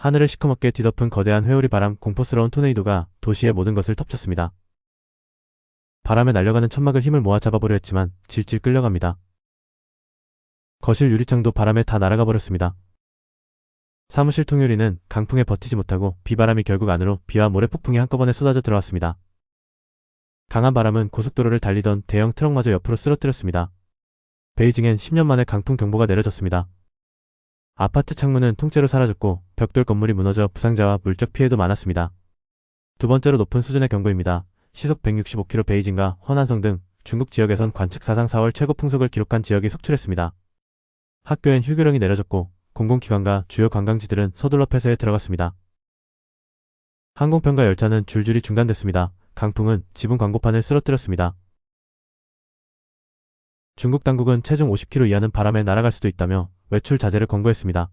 하늘을 시커멓게 뒤덮은 거대한 회오리 바람 공포스러운 토네이도가 도시의 모든 것을 덮쳤습니다. 바람에 날려가는 천막을 힘을 모아 잡아보려 했지만 질질 끌려갑니다. 거실 유리창도 바람에 다 날아가 버렸습니다. 사무실 통유리는 강풍에 버티지 못하고 비바람이 결국 안으로 비와 모래 폭풍이 한꺼번에 쏟아져 들어왔습니다. 강한 바람은 고속도로를 달리던 대형 트럭마저 옆으로 쓰러뜨렸습니다. 베이징엔 10년 만에 강풍 경보가 내려졌습니다. 아파트 창문은 통째로 사라졌고 벽돌 건물이 무너져 부상자와 물적 피해도 많았습니다. 두 번째로 높은 수준의 경고입니다. 시속 165km 베이징과 허난성 등 중국 지역에선 관측 사상 4월 최고 풍속을 기록한 지역이 속출했습니다. 학교엔 휴교령이 내려졌고 공공기관과 주요 관광지들은 서둘러 폐쇄에 들어갔습니다. 항공편과 열차는 줄줄이 중단됐습니다. 강풍은 지붕 광고판을 쓰러뜨렸습니다. 중국 당국은 체중 50kg 이하는 바람에 날아갈 수도 있다며 외출 자제를 권고했습니다.